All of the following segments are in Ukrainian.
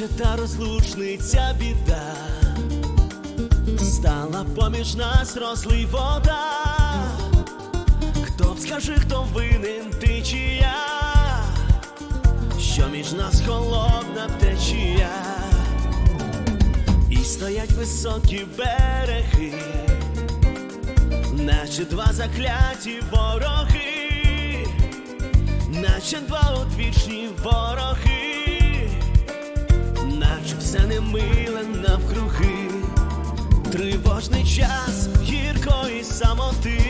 розлучниця біда, стала поміж нас розлий вода. Хто б скажи, хто винен ти чи я, що між нас холодна течія, і стоять високі береги, наче два закляті вороги, наче два одвічні вороги, наче все немиле навкруги, тривожний час гіркої самоти,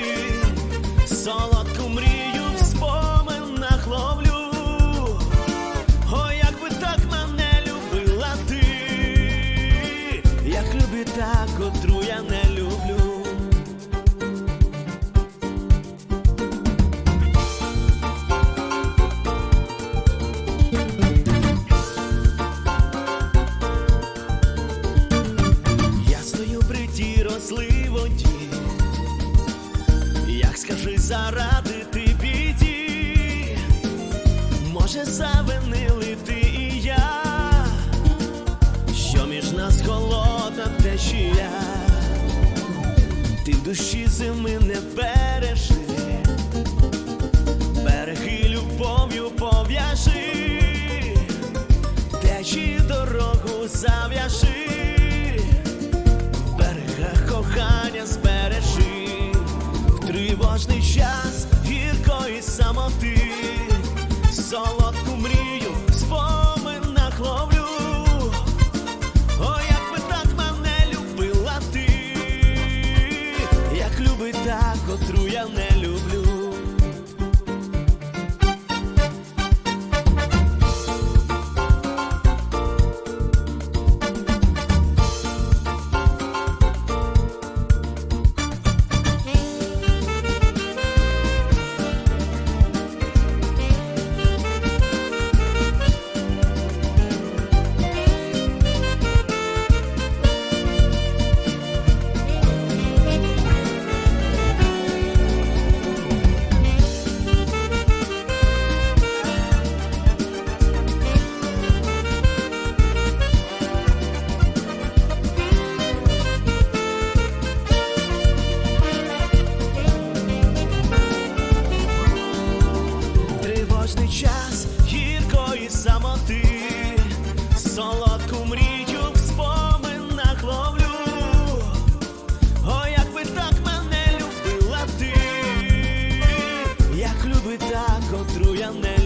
холодна течія, ти душі зими не бережи, отруяне. кожний час гіркої самоти, солодку мрію в споминах ловлю, о, як би так мене любила ти, як люби так, котру я не.